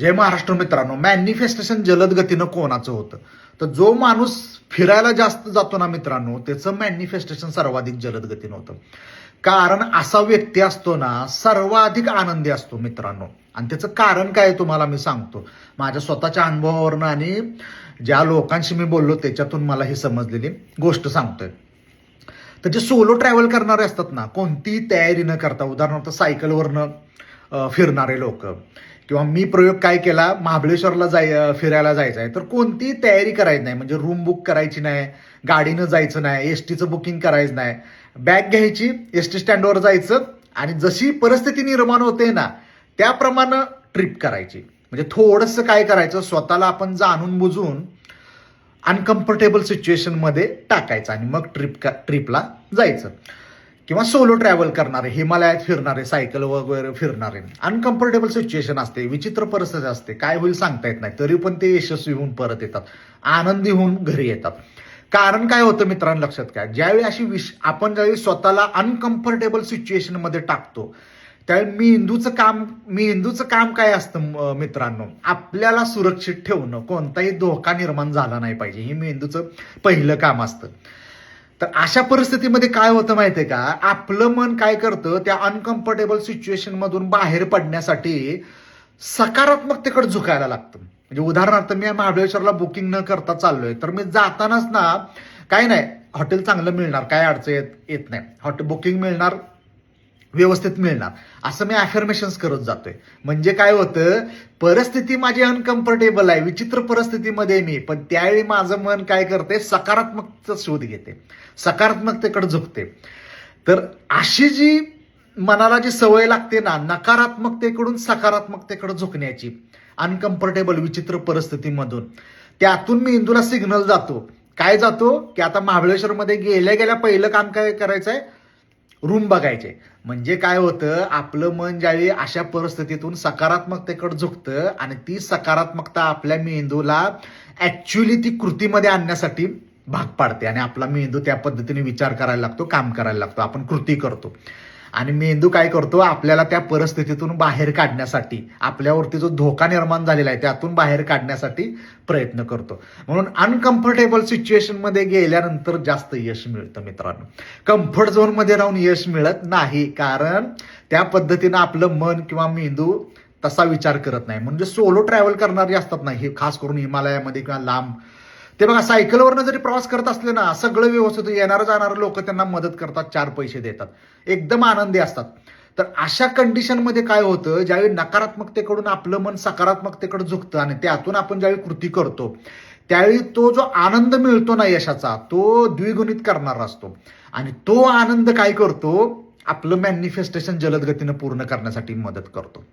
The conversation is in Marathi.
जय महाराष्ट्र मित्रांनो मॅनिफेस्टेशन जलद गतीनं कोणाचं होतं? तर जो माणूस फिरायला जास्त जातो ना मित्रांनो त्याचं मॅनिफेस्टेशन सर्वाधिक जलद गतीनं होतं. कारण असा व्यक्ती असतो ना सर्वाधिक आनंदी असतो मित्रांनो. आणि त्याचं कारण काय आहे तुम्हाला मी सांगतो. माझ्या स्वतःच्या अनुभवावरनं आणि ज्या लोकांशी मी बोललो त्याच्यातून मला ही समजलेली गोष्ट सांगतोय. तर जे सोलो ट्रॅव्हल करणारे असतात ना कोणतीही तयारी न करता उदाहरणार्थ सायकलवरनं फिरणारे लोक किंवा मी प्रयोग काय केला? महाबळेश्वरला जाय फिरायला जायचं आहे. तर कोणतीही तयारी करायची नाही. म्हणजे रूम बुक करायची नाही गाडीनं जायचं नाही एस टीचं बुकिंग करायचं नाही. बॅग घ्यायची एस टी स्टँडवर जायचं आणि जशी परिस्थिती निर्माण होते ना त्याप्रमाणे ट्रिप करायची. म्हणजे थोडंसं काय करायचं? स्वतःला आपण जाणून बुजून अनकम्फर्टेबल सिच्युएशनमध्ये टाकायचं आणि मग ट्रिप ट्रिपला जायचं. किंवा सोलो ट्रॅव्हल करणारे हिमालयात फिरणारे सायकल वगैरे फिरणारे. अनकम्फर्टेबल सिच्युएशन असते विचित्र परिस्थिती असते. काय होईल सांगता येत नाही. तरी पण ते यशस्वी होऊन परत येतात. आनंदी होऊन घरी येतात. कारण काय होतं मित्रांनो लक्षात काय ज्यावेळी अशी विश आपण ज्यावेळी स्वतःला अनकम्फर्टेबल सिच्युएशनमध्ये टाकतो त्यावेळी मेंदूचं काम मेंदूचं काम काय असतं मित्रांनो? आपल्याला सुरक्षित ठेवणं. कोणताही धोका निर्माण झाला नाही पाहिजे. हे मेंदूचं पहिलं काम असतं. तर अशा परिस्थितीमध्ये काय होतं माहितीये का? आपलं मन काय करतं? त्या अनकम्फर्टेबल सिच्युएशन मधून बाहेर पडण्यासाठी सकारात्मकतेकडे झुकायला लागतं. म्हणजे उदाहरणार्थ मी महाबळेश्वरला बुकिंग न करता चाललोय. तर मी जातानाच ना काय नाही हॉटेल चांगलं मिळणार काय अडचण येत येत नाही. हॉटेल बुकिंग मिळणार व्यवस्थित मिळणार. असं मी अफर्मेशन्स करत जातोय. म्हणजे काय होतं परिस्थिती माझी अनकम्फर्टेबल आहे विचित्र परिस्थितीमध्ये मी. पण त्यावेळी माझं मन काय करते सकारात्मकचा शोध घेते. सकारात्मकतेकडे झुकते. तर अशी जी मनाला जी सवय लागते ना नकारात्मकतेकडून सकारात्मकतेकडे झुकण्याची अनकम्फर्टेबल विचित्र परिस्थितीमधून त्यातून मी इंदूला सिग्नल जातो. काय जातो? की आता महाबळेश्वरमध्ये गेल्या गेल्या पहिलं काम काय करायचं आहे रूम बघायचे. म्हणजे काय होतं आपलं मन ज्यावेळी अशा परिस्थितीतून सकारात्मकतेकडे झुकतं आणि ती सकारात्मकता आपल्या मेंदूला ऍक्च्युली ती कृतीमध्ये आणण्यासाठी भाग पाडते आणि आपला मेंदू त्या पद्धतीने विचार करायला लागतो काम करायला लागतो. आपण कृती करतो. आणि मेंदू काय करतो? आपल्याला त्या परिस्थितीतून बाहेर काढण्यासाठी आपल्यावरती जो धोका निर्माण झालेला आहे त्यातून बाहेर काढण्यासाठी प्रयत्न करतो. म्हणून अनकम्फर्टेबल सिच्युएशनमध्ये गेल्यानंतर जास्त यश मिळतं मित्रांनो. कम्फर्ट झोनमध्ये राहून यश मिळत नाही कारण त्या पद्धतीनं आपलं मन किंवा मेंदू तसा विचार करत नाही. म्हणजे सोलो ट्रॅव्हल करणारे असतात ना हे खास करून हिमालयामध्ये किंवा लांब ते बघा सायकलवरनं जरी प्रवास करत असले ना सगळं व्यवस्थित येणारं जाणारं लोक त्यांना मदत करतात चार पैसे देतात. एकदम आनंदी असतात. तर अशा कंडिशनमध्ये काय होतं ज्यावेळी नकारात्मकतेकडून आपलं मन सकारात्मकतेकडे झुकतं आणि त्यातून आपण ज्यावेळी कृती करतो त्यावेळी तो जो आनंद मिळतो ना यशाचा तो द्विगुणित करणारा असतो. आणि तो आनंद काय करतो आपलं मॅनिफेस्टेशन जलद गतीनं पूर्ण करण्यासाठी मदत करतो.